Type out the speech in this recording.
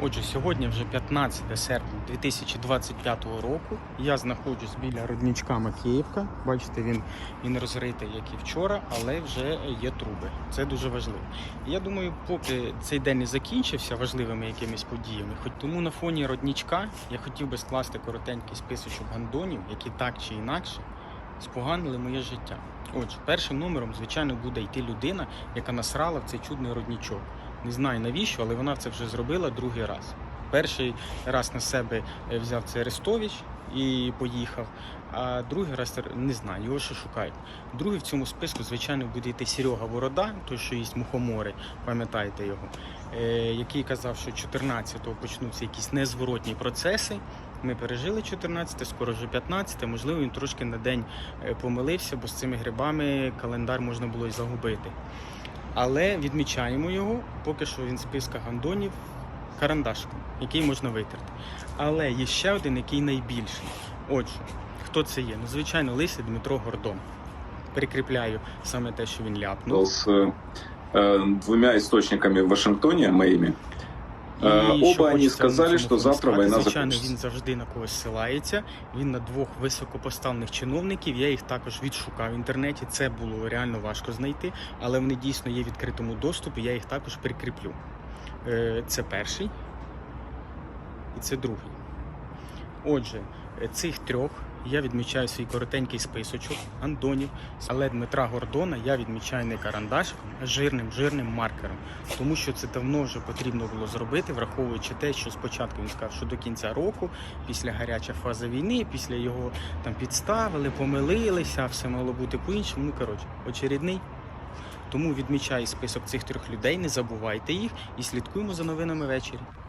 Отже, сьогодні вже 15 серпня 2025 року. Я знаходжусь біля родничка Макіївка. Бачите, він, він розритий, як і вчора, але вже є труби. Це дуже важливо. Я думаю, поки цей день не закінчився важливими якимись подіями, хоч тому на фоні родничка я хотів би скласти коротенький списочок гандонів, які так чи інакше споганили моє життя. Отже, першим номером, звичайно, буде йти людина, яка насрала в цей чудний роднічок. Не знаю навіщо, але вона це вже зробила другий раз. Перший раз на себе е, взяв це Арестович і поїхав, а другий раз не знаю, його ще шукають. Другий в цьому списку, звичайно, буде йти Серега Ворода, той, що їсть мухомори, пам'ятаєте його, е, який казав, що 14-го почнуться якісь незворотні процеси. Ми пережили 14, скоро вже 15, можливо, він трошки на день е, помилився, бо з цими грибами календар можна було й загубити. Але відмічаємо його, поки що він списка гандонів карандашком, який можна витерти. Але є ще один, який найбільший. Отже, хто це є? Ну, звичайно, лисий Дмитро Гордон. Прикріпляю саме те, що він ляпнув. З э, двома істочниками в Вашингтоні моими. Э, І що оба они хочеться на сказали, фоні завтра война Звичайно, він завжди на когось силається. Він на двох високопоставлених чиновників. Я їх також відшукав в інтернеті. Це було реально важко знайти, але вони дійсно є в відкритому доступі. Я їх також прикріплю. Е, Це перший і це другий. Отже, е, цих трьох я відмічаю свій коротенький списочок Андонів, але Дмитра Гордона я відмічаю не карандашиком, а жирним жирним маркером, тому що це давно вже потрібно було зробити, враховуючи те, що спочатку він сказав, що до кінця року, після гаряча фаза війни, після його там підставили, помилилися, все мало бути по-іншому. Ну коротше, очередний. Тому відмічаю список цих трьох людей, не забувайте їх і слідкуємо за новинами ввечері.